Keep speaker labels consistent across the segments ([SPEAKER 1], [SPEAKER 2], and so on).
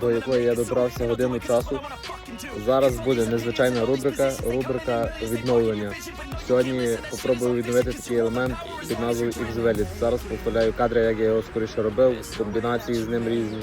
[SPEAKER 1] до якої я добрався годину часу. Зараз буде незвичайна рубрика, рубрика відновлення. Сьогодні попробую відновити такий елемент під назвою X-Velid. Зараз повторяю кадри, як я його скоріше робив, комбінації з ним різні.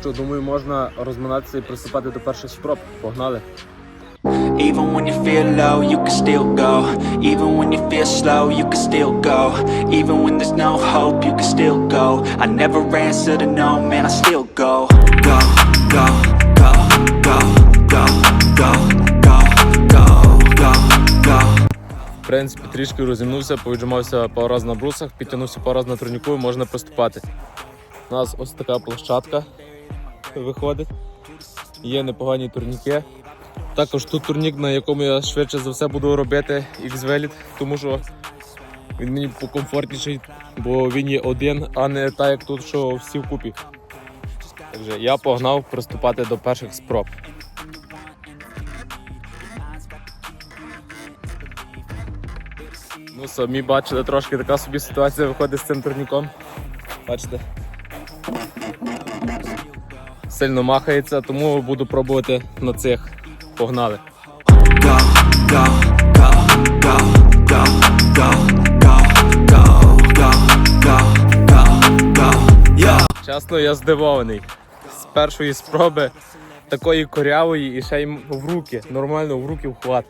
[SPEAKER 1] Що, думаю, можна розминатися і приступати до перших спроб. Погнали!
[SPEAKER 2] Even when you feel low, you can still go. Even when you feel slow, you can still go. Even when there's no hope, you can still go. I never answer to no, man, I still go. Go, go, go, go, go, go, go, go, go, go.
[SPEAKER 1] В принципі, трішки розімнувся, повіджимався пару раз на брусах, підтягнувся пару раз на турніку і можна приступати. У нас ось така площадка виходить. Є непогані турніки. Також тут турнік, на якому я швидше за все буду робити X-Velid, тому що він мені покомфортніший, бо він є один, а не так як тут, що всі вкупі. Отже, я погнав приступати до перших спроб. Ну, самі бачили, трошки така собі ситуація виходить з цим турніком. Бачите? сильно махається, тому буду пробувати на цих. Погнали! Чесно, я здивований. З першої спроби такої корявої і ще й в руки. Нормально в руки вхват.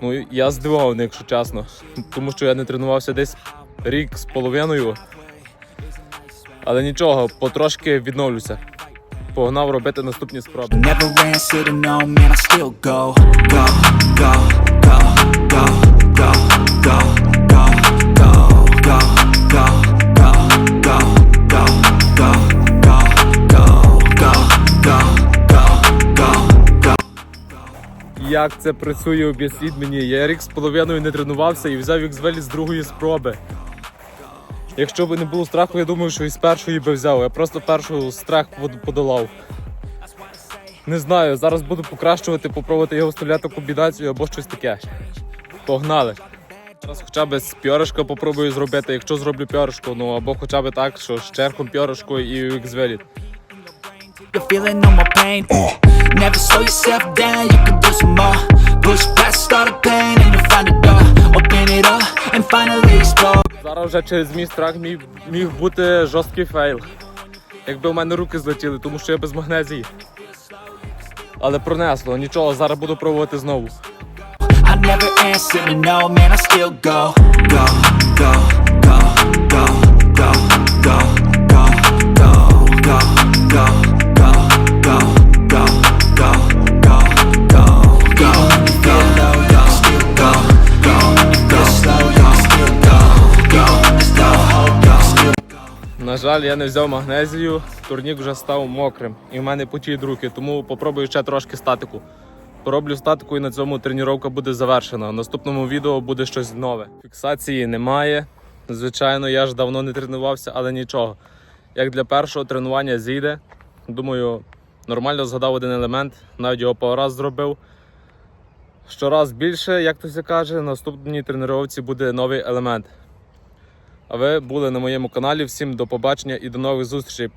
[SPEAKER 1] Ну, Я здивований, якщо чесно. Тому що я не тренувався десь рік з половиною. Але нічого, потрошки відновлюся. Погнав робити наступні спроби. Як це працює, у об'ясніть мені. Я рік з половиною не тренувався і взяв X-Velі з другої спроби. Якщо б не було страху, я думаю, що і з першої би взяв. Я просто першу страх под- подолав. Не знаю, зараз буду покращувати, попробувати його вставляти в комбінацію або щось таке. Погнали. Зараз хоча б з пьоришка попробую зробити. Якщо зроблю пьоришку, ну або хоча б так, що з черком пьоришку і X-Velid.
[SPEAKER 2] You're feeling no more pain. Never slow yourself down, you can do some more.
[SPEAKER 1] Вже через мій страх міг, міг бути жорсткий фейл. Якби в мене руки злетіли, тому що я без магнезії. Але пронесло, нічого, зараз буду пробувати знову.
[SPEAKER 2] I never answer no, man, I still go. Go, go,
[SPEAKER 1] На жаль, я не взяв магнезію, турнік вже став мокрим і в мене потіють руки, тому попробую ще трошки статику. Пороблю статику і на цьому тренування буде завершена. В наступному відео буде щось нове. Фіксації немає. Звичайно, я ж давно не тренувався, але нічого. Як для першого тренування зійде. Думаю, нормально згадав один елемент, навіть його пару раз зробив. Щораз більше, як то се каже, на наступній тренувці буде новий елемент. А ви були на моєму каналі. Всім до побачення і до нових зустрічей.